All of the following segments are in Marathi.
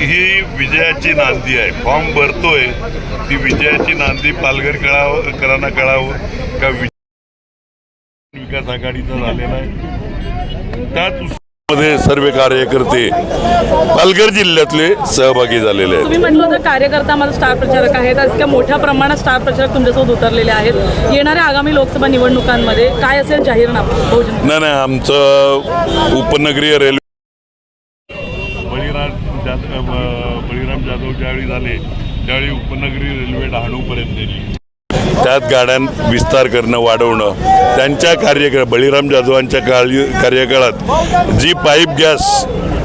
ही विजयाची नांदी आहे. फॉर्म भरतोय ती विजयाची नांदी पालघर कळावं करांना कळावं का विकास आघाडीचा झालेला आहे. त्याच मध्ये सर्व कार्यकर्ते पालघर जिल्ह्यातले सहभागी झालेले आहेत. तुम्ही म्हटलं होतं कार्यकर्ता माझा स्टार प्रचारक आहेत. आज इतक्या मोठ्या प्रमाणात स्टार प्रचारक तुमच्यासोबत उतरलेले आहेत. येणाऱ्या आगामी लोकसभा निवडणुकांमध्ये काय असेल जाहीरनामा? नाही नाही आमचं उपनगरीय रेल्वे बळीराम बळीराम जाधव ज्यावेळी झाले त्यावेळी उपनगरी रेल्वे डहाणूपर्यंत गेली त्यात गाड्यां विस्तार करणं वाढवणं. त्यांच्या कार्यकाळ बळीराम जाधवांच्या काळ कार्यकाळात जी पाईप गॅस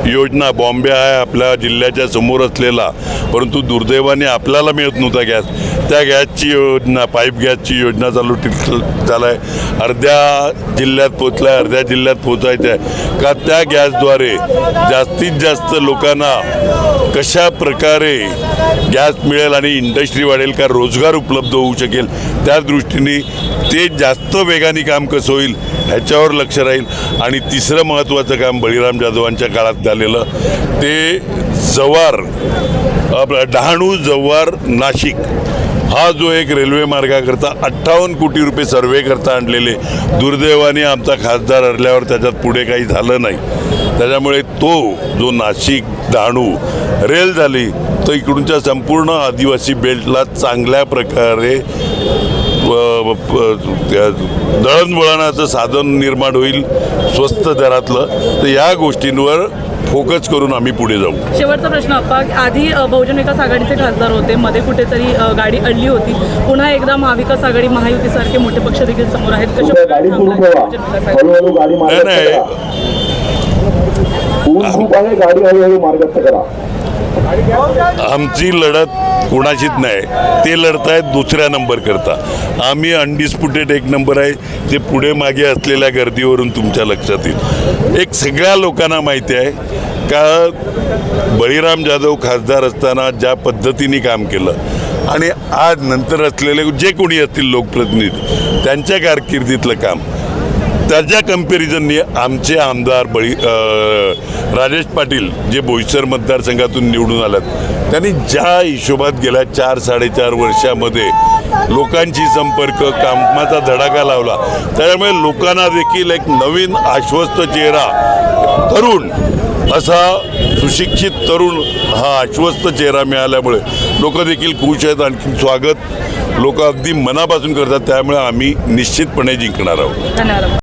योजना बॉम्बे आहे आपल्या जिल्ह्याच्या समोर असलेला. परंतु दुर्दैवाने आपल्याला मिळत नव्हता गॅस. त्या गॅसची योजना पाईप गॅसची योजना चालू झाला आहे अर्ध्या जिल्ह्यात पोचला आहे अर्ध्या जिल्ह्यात पोचायचं आहे का त्या गॅसद्वारे जास्तीत जास्त लोकांना कशा प्रकारे गॅस मिळेल आणि इंडस्ट्री वाढेल का रोजगार उपलब्ध होऊ शकेल त्या दृष्टीने ते जास्त वेगाने काम कसं होईल ह्याच्यावर लक्ष राहील. आणि तिसरं महत्त्वाचं काम बळीराम जाधवांच्या काळात झालेलं ते जव्हार आपलं डहाणू जव्हार नाशिक. हा जो एक रेल्वे मार्गाकरता अठ्ठावन्न कोटी रुपये सर्वे करता आणलेले दुर्दैवाने आमचा खासदार हरल्यावर त्याच्यात पुढे काही झालं नाही. त्याच्यामुळे तो जो नाशिक डहाणू रेल झाली तर इकडूनच्या संपूर्ण आदिवासी बेल्टला चांगल्या प्रकारे दळणवळणाचं साधन निर्माण होईल स्वस्त दरातलं. तर या गोष्टींवर फोकस करून आम्ही पुढे जाऊ. शेवटचा प्रश्न अप्पा आधी बहुजन विकास आघाडीचे खासदार होते. मध्ये कुठेतरी गाडी अडली होती. पुन्हा एकदा महाविकास आघाडी महायुतीसारखे मोठे पक्ष देखील समोर आहेत. कशा आमची लढत कोणाशीच नाही. ते लढतायत दुसऱ्या नंबर करता. आम्ही अनडिस्प्युटेड एक नंबर आहे. ते पुढे मागे असलेल्या गर्दीवरून तुमच्या लक्षात येईल. एक सगळ्या लोकांना माहिती आहे का बळीराम जाधव खासदार असताना ज्या पद्धतीने काम केलं आणि आज नंतर असलेले जे कोणी असतील लोकप्रतिनिधी त्यांच्या कारकिर्दीतलं काम त्याच्या कम्पॅरिझननी आमचे आमदार बळी राजेश पाटील जे बोईसर मतदारसंघातून निवडून आल्यात त्यांनी ज्या हिशोबात गेल्या चार साडेचार वर्षामध्ये लोकांशी संपर्क कामाचा धडाका लावला त्यामुळे लोकांना देखील एक नवीन आश्वस्त चेहरा तरुण असा सुशिक्षित तरुण हा आश्वस्त चेहरा मिळाल्यामुळे लोक देखील खुश आहेत आणखी स्वागत. लोक अगदी मनापासून करतात त्यामुळे आम्ही निश्चितपणे जिंकणार आहोत.